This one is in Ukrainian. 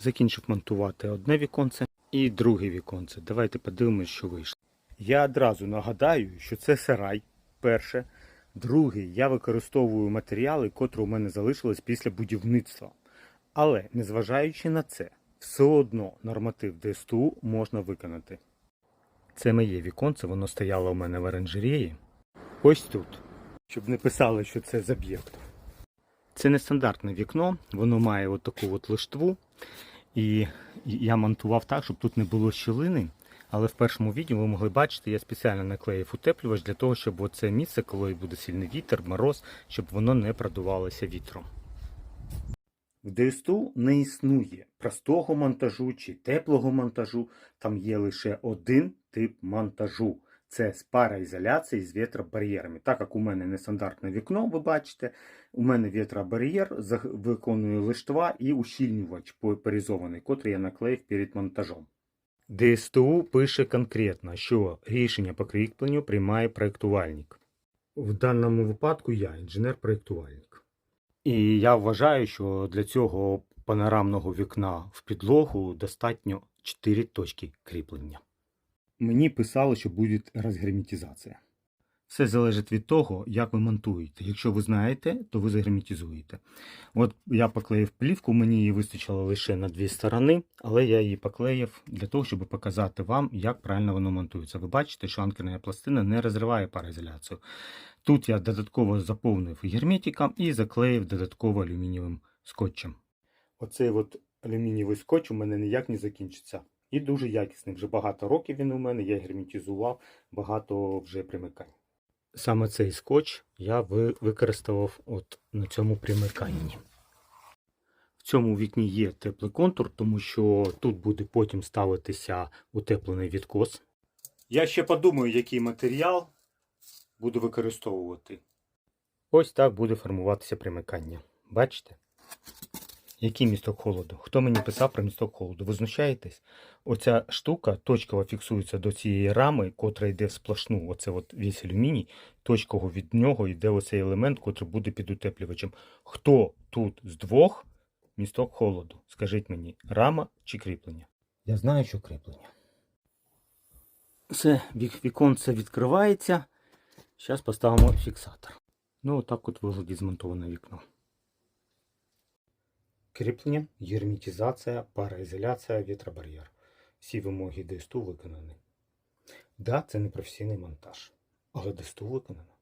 Закінчив монтувати одне віконце і друге віконце. Давайте подивимось, що вийшло. Я одразу нагадаю, що це сарай. Перше. Друге, я використовую матеріали, котрі у мене залишились після будівництва. Але незважаючи на це, все одно норматив ДСТУ можна виконати. Це моє віконце, воно стояло у мене в оранжереї. Ось тут. Щоб не писали, що це з об'єкту. Це нестандартне вікно, воно має от от лиштву. І я монтував так, щоб тут не було щілини. Але в першому відео ви могли бачити, я спеціально наклеїв утеплювач для того, щоб оце місце, коли буде сильний вітер, мороз, щоб воно не продувалося вітром. В ДСТУ не існує простого монтажу чи теплого монтажу. Там є лише один тип монтажу. Це з пароізоляції з вітробар'єрами. Так як у мене нестандартне вікно, ви бачите, у мене вітробар'єр виконує лиштва і ущільнювач поляризований, котрий я наклеїв перед монтажом. ДСТУ пише конкретно, що рішення по кріпленню приймає проєктувальник. В даному випадку я інженер-проєктувальник. І я вважаю, що для цього панорамного вікна в підлогу достатньо 4 точки кріплення. Мені писали, що буде розгерметизація. Все залежить від того, як ви монтуєте. Якщо ви знаєте, то ви загерметизуєте. От я поклеїв плівку, мені її вистачило лише на дві сторони, але я її поклеїв для того, щоб показати вам, як правильно воно монтується. Ви бачите, що анкерна пластина не розриває пароізоляцію. Тут я додатково заповнив герметиком і заклеїв додатково алюмінієвим скотчем. Оцей от алюмінієвий скотч у мене ніяк не закінчиться. І дуже якісний. Вже багато років він у мене, я герметизував, багато вже примикань. Саме цей скотч я ви- використовував от на цьому примиканні. В цьому вікні є теплий контур, тому що тут буде потім ставитися утеплений відкос. Я ще подумаю, який матеріал буду використовувати. Ось так буде формуватися примикання. Бачите? Який місток холоду? Хто мені писав про місток холоду? Ви знущаєтесь? Оця штука точково фіксується до цієї рами, котра йде в сплошну. Оце от весь алюміній. Точково від нього йде оцей елемент, котрий буде під утеплювачем. Хто тут з двох місток холоду? Скажіть мені, рама чи кріплення? Я знаю, що кріплення. Все, вік- віконце відкривається. Зараз поставимо фіксатор. Ну, отак от виглядить змонтоване вікно. Кріплення, герметизація, пароізоляція, вітробар'єр. Всі вимоги ДСТУ виконані. Да, це не професійний монтаж, але ДСТУ виконано.